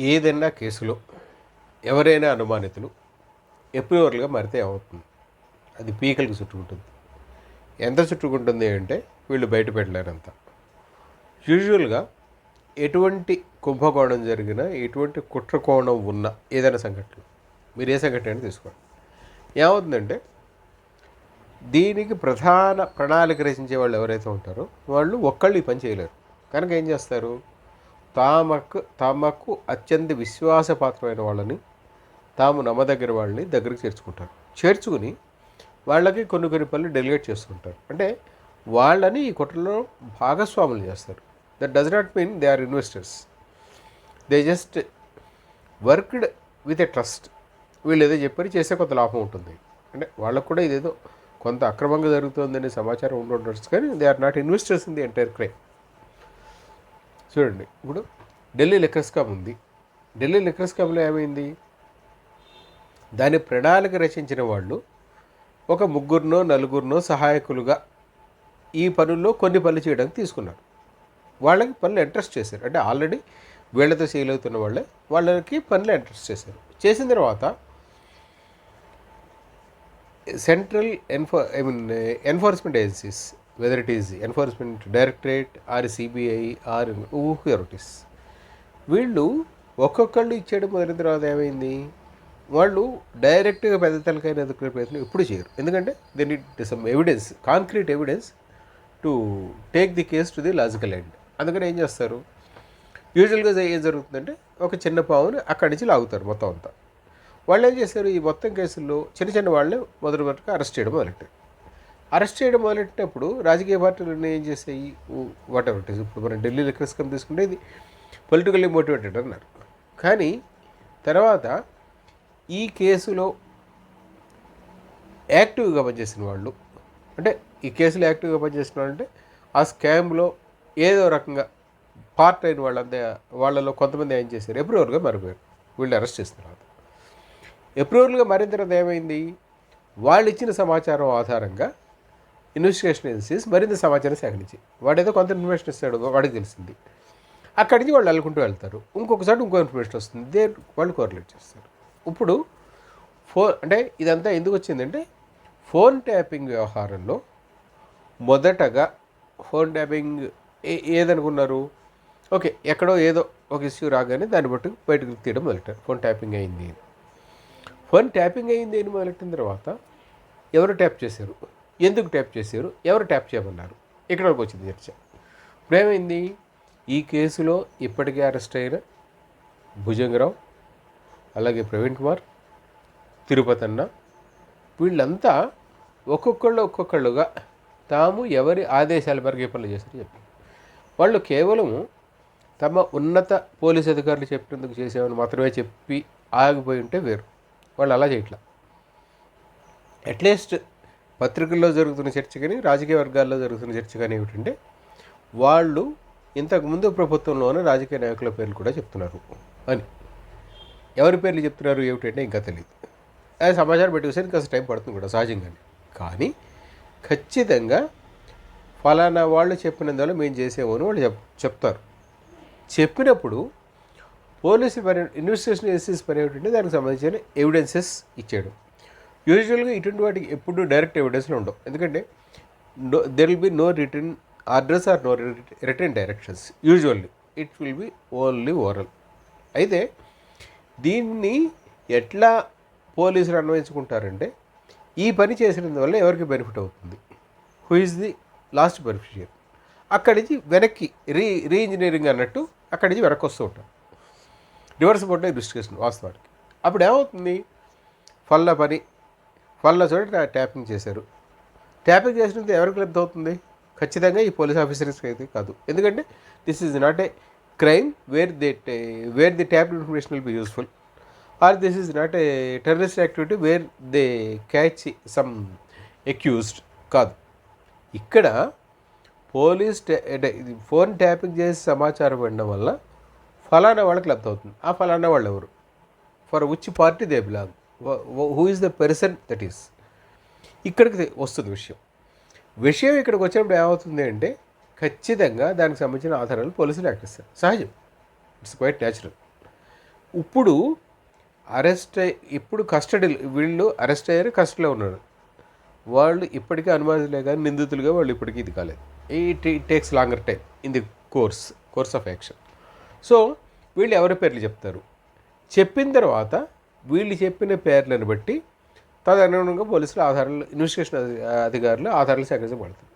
ఏదైనా కేసులో ఎవరైనా అనుమానితులు ఎప్రూవర్గా మారితే ఏమవుతుంది అది పీకలకు చుట్టుకుంటుంది ఎంత చుట్టుకుంటుంది అంటే వీళ్ళు బయట పెట్టలేరంత. యూజువల్గా ఎటువంటి కుంభకోణం జరిగినా ఎటువంటి కుట్రకోణం ఉన్న ఏదైనా సంఘటన మీరు ఏ సంఘటన అయినా తీసుకోండి. ఏమవుతుందంటే దీనికి ప్రధాన ప్రణాళిక రచించే వాళ్ళు ఎవరైతే ఉంటారో వాళ్ళు ఒక్కళ్ళు ఈ పని చేయలేరు. కనుక ఏం చేస్తారు? తామకు తమకు అత్యంత విశ్వాసపాత్రమైన వాళ్ళని తాము నమ్మదగిన వాళ్ళని దగ్గరికి చేర్చుకుంటారు. చేర్చుకుని వాళ్ళకి కొన్ని కొన్ని పనులు డెలిగేట్ చేస్తుంటారు. అంటే వాళ్ళని ఈ కుట్రలో భాగస్వాములు చేస్తారు. That does not mean they are investors they just worked with a trust వీళ్ళు ఏదో చెప్పారు చేసే కొంత లాభం ఉంటుంది. అంటే వాళ్ళకు కూడా ఇదేదో కొంత అక్రమంగా జరుగుతుందనే సమాచారం ఉండొచ్చు. కానీ they are not investors in the entire crime చూడండి ఇప్పుడు ఢిల్లీ లిక్కర్ స్కామ్ ఉంది. ఢిల్లీ లిక్కర్ స్కామ్లో ఏమైంది? దాని ప్రణాళిక రచించిన వాళ్ళు ఒక ముగ్గురునో నలుగురినో సహాయకులుగా ఈ పనుల్లో కొన్ని పనులు చేయడానికి తీసుకున్నారు. వాళ్ళకి పనులు ఇంట్రెస్ట్ చేశారు. అంటే ఆల్రెడీ వీళ్ళతో సేల్ అవుతున్న వాళ్ళే వాళ్ళకి పనులు ఇంట్రెస్ట్ చేశారు. చేసిన తర్వాత central ఎన్ఫో I mean enforcement agencies whether it is enforcement directorate or CBI or ఊహెరోటిస్ వీళ్ళు ఒక్కొక్కళ్ళు ఇచ్చేయడం మొదలైన తర్వాత ఏమైంది? వాళ్ళు డైరెక్ట్గా పెద్ద తలకైన ఎదుర్కొనే ప్రయత్నం ఎప్పుడు చేయరు. ఎందుకంటే they need some evidence concrete evidence to take the case to the logical end అందుకని ఏం చేస్తారు? యూజువల్గా ఏం జరుగుతుందంటే ఒక చిన్న పావుని అక్కడి నుంచి లాగుతారు మొత్తం అంతా. వాళ్ళు ఏం చేశారు? ఈ మొత్తం కేసుల్లో చిన్న చిన్న వాళ్ళని మొదటి మొదటిగా అరెస్ట్ చేయడం మొదలెట్టారు. అరెస్ట్ చేయడం మొదలెట్టినప్పుడు రాజకీయ పార్టీలు ఏం చేసాయి వాట్ ఎవర్ ఇట్ ఇప్పుడు మనం ఢిల్లీ క్రిస్కం స్కమ్ తీసుకుంటే ఇది పొలిటికల్లీ మోటివేటెడ్ అన్నారు. కానీ తర్వాత ఈ కేసులో యాక్టివ్గా పనిచేసిన వాళ్ళు అంటే ఈ కేసులో యాక్టివ్గా పనిచేసిన వాళ్ళు అంటే ఆ స్కామ్లో ఏదో రకంగా పార్ట్ అయిన వాళ్ళంతా వాళ్ళలో కొంతమంది ఏం చేశారు? ఎప్రూవర్గా మారిపోయారు. వీళ్ళు అరెస్ట్ చేసిన తర్వాత. ఎప్రూవర్గా మారిన తర్వాత ఏమైంది? వాళ్ళు ఇచ్చిన సమాచారం ఆధారంగా ఇన్వెస్టిగేషన్ ఏజెన్సీస్ మరింత సమాచారం సేకరించి వాడేదో కొంత ఇన్ఫర్మేషన్ ఇస్తాడు వాడికి తెలిసింది. అక్కడి నుంచి వాళ్ళు అల్లుకుంటూ వెళ్తారు. ఇంకొకసారి ఇంకో ఇన్ఫర్మేషన్ వస్తుంది దే వాళ్ళు కోరిలేట్ చేస్తారు. ఇప్పుడు ఫోన్ అంటే ఇదంతా ఎందుకు వచ్చిందంటే ఫోన్ ట్యాపింగ్ వ్యవహారంలో మొదటగా ఫోన్ ట్యాపింగ్ ఏ ఏదనుకున్నారు? ఓకే ఎక్కడో ఏదో ఒక ఇష్యూ రాగానే దాన్ని బట్టి బయటకు తీయడం మొదలెట్టారు. ఫోన్ ట్యాపింగ్ అయింది అని. ఫోన్ ట్యాపింగ్ అయింది అని మొదలెట్టిన తర్వాత ఎవరు ట్యాప్ చేశారు? ఎందుకు ట్యాప్ చేశారు? ఎవరు ట్యాప్ చేయమన్నారు? ఇక్కడ వరకు వచ్చింది చర్చ. ఇప్పుడు ఏమైంది ఈ కేసులో ఇప్పటికే అరెస్ట్ అయిన భుజంగరావు అలాగే ప్రవీణ్ కుమార్ తిరుపతి అన్న వీళ్ళంతా ఒక్కొక్కళ్ళు ఒక్కొక్కళ్ళుగా తాము ఎవరి ఆదేశాల మేరకు ఏ పనులు చేశారు చెప్పారు వాళ్ళు కేవలము తమ ఉన్నత పోలీస్ అధికారులు చెప్పినందుకు చేసామని మాత్రమే చెప్పి ఆగిపోయి ఉంటే వేరు. వాళ్ళు అలా చేయట్లా. అట్లీస్ట్ పత్రికల్లో జరుగుతున్న చర్చ కానీ రాజకీయ వర్గాల్లో జరుగుతున్న చర్చ కానీ ఏమిటంటే వాళ్ళు ఇంతకుముందు ప్రభుత్వంలోనే రాజకీయ నాయకుల పేర్లు కూడా చెప్తున్నారు అని. ఎవరి పేర్లు చెప్తున్నారు ఏమిటంటే ఇంకా తెలియదు అది సమాచారం పెట్టుకొస్తే కాస్త టైం పడుతుంది కూడా సహజంగానే. కానీ ఖచ్చితంగా ఫలానా వాళ్ళు చెప్పినందువల్ల మేము చేసేమని వాళ్ళు చెప్ చెప్తారు. చెప్పినప్పుడు పోలీసు పని ఇన్వెస్టిగేషన్ ఏసీస్ పని ఏమిటంటే దానికి సంబంధించిన ఎవిడెన్సెస్ ఇచ్చేయడం. యూజువల్గా ఇటువంటి వాటికి ఎప్పుడు డైరెక్ట్ ఎవిడెన్స్లు ఉండవు. ఎందుకంటే there will be no return address or no return directions usually it will be only oral అయితే దీన్ని ఎట్లా పోలీసులు అన్వయించుకుంటారంటే ఈ పని చేసినందువల్ల ఎవరికి బెనిఫిట్ అవుతుంది? Who is the last beneficiary అక్కడి నుంచి వెనక్కి రీ రీ ఇంజనీరింగ్ అన్నట్టు అక్కడి నుంచి వెనక్కి వస్తూ ఉంటారు. రివర్స్ బోర్డు ఇన్వెస్టిగేషన్ వాస్తవానికి. అప్పుడు ఏమవుతుంది? ఫల్ల పని వాళ్ళ చోట ట్యాపింగ్ చేశారు. ట్యాపింగ్ చేసినందుకు ఎవరికి లబ్ధి అవుతుంది? ఖచ్చితంగా ఈ పోలీస్ ఆఫీసర్స్కి అయితే కాదు. ఎందుకంటే this is not a crime where the where the tap information will be useful or this is not a terrorist activity where they catch some accused కాదు. ఇక్కడ పోలీస్ అంటే ఇది ఫోన్ ట్యాపింగ్ చేసి సమాచారం ఇవ్వడం వల్ల ఫలానా వాళ్ళకి లబ్ధి అవుతుంది. ఆ ఫలానా వాళ్ళు ఎవరు? For which party they belong who is the person that is ఇక్కడికి వస్తుంది విషయం. విషయం ఇక్కడికి వచ్చినప్పుడు ఏమవుతుంది అంటే ఖచ్చితంగా దానికి సంబంధించిన ఆధారాలు పోలీసులు యాక్టిస్తారు సహజం. ఇట్స్ క్వైట్ న్యాచురల్ ఇప్పుడు అరెస్ట్ ఇప్పుడు కస్టడీ వీళ్ళు అరెస్ట్ అయ్యారు కస్టడీలో ఉన్నారు. వాళ్ళు ఇప్పటికీ అనుమానితులే కానీ నిందితులుగా వాళ్ళు ఇప్పటికీ ఇది కాలేదు. It it takes longer time in the course course of action so వీళ్ళు ఎవరి పేర్లు చెప్తారు? చెప్పిన తర్వాత వీళ్ళు చెప్పిన పేర్లను బట్టి తదనుగుణంగా పోలీసులు ఆధారాలు ఇన్వెస్టిగేషన్ అధికారులు ఆధారాలు సేకరించబడతారు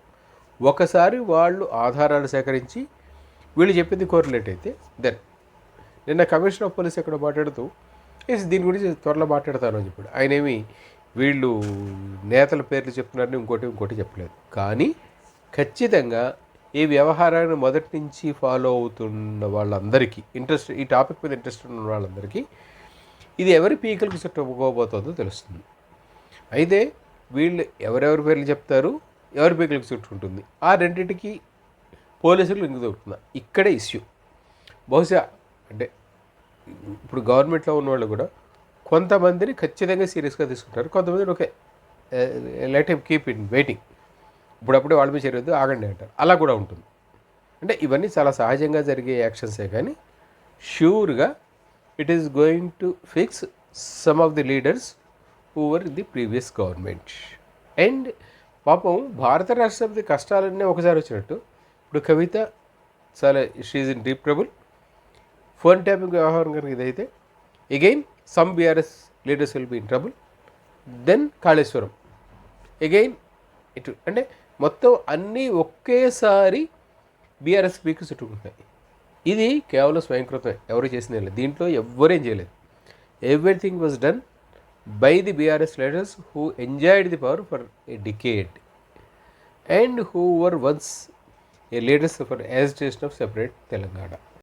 ఒకసారి వాళ్ళు ఆధారాలు సేకరించి వీళ్ళు చెప్పింది కోరిలేట్ అయితే దెన్ నిన్న కమిషనర్ ఆఫ్ పోలీస్ ఎక్కడ మాట్లాడుతూ "ఎస్, దీని గురించి త్వరలో మాట్లాడతాను అని చెప్పాడు. ఆయనేమి వీళ్ళు నేతల పేర్లు చెప్తున్నారని ఇంకోటి ఇంకోటి చెప్పలేదు. కానీ ఖచ్చితంగా ఈ వ్యవహారాన్ని మొదటి నుంచి ఫాలో అవుతున్న వాళ్ళందరికీ ఇంట్రెస్ట్ ఈ టాపిక్ మీద ఇంట్రెస్ట్ ఉన్న వాళ్ళందరికీ ఇది ఎవరి పీకలకు చుట్టుకోబోతుందో తెలుస్తుంది. అయితే వీళ్ళు ఎవరెవరి పేర్లు చెప్తారు ఎవరి పీకలకు చుట్టుకుంటుంది ఆ రెండింటికి పోలీసులు ఇంక దొరుకుతున్నా ఇక్కడే ఇష్యూ. బహుశా అంటే ఇప్పుడు గవర్నమెంట్లో ఉన్న వాళ్ళు కూడా కొంతమందిని ఖచ్చితంగా సీరియస్గా తీసుకుంటారు కొంతమందిని okay let him keep in waiting. ఇప్పుడప్పుడే వాళ్ళ మీద చేయొద్దు ఆగండి అంటారు. అలా కూడా ఉంటుంది. అంటే ఇవన్నీ చాలా సహజంగా జరిగే యాక్షన్సే కానీ ష్యూర్గా it is going to fix some of the leaders over the previous government and పాపం భారత రాష్ట్రపతి కష్టాలన్నీ ఒకసారి వచ్చినట్టు. ఇప్పుడు కవిత చాలా she's in deep trouble phone tapping వ్యవహారం కనుక ఇదైతే again some BRS leaders will be in trouble then Kaleshwaram. Again ఇటు అంటే మొత్తం అన్నీ ఒకేసారి బీఆర్ఎస్ పీకి చుట్టుకుంటున్నాయి. ఇది కేవలం స్వయంకృతమే. ఎవరు చేసిన దీంట్లో ఎవ్వరేం చేయలేదు. Everything was done by the BRS leaders who enjoyed the power for a decade and who were once a leaders for agitation of separate Telangana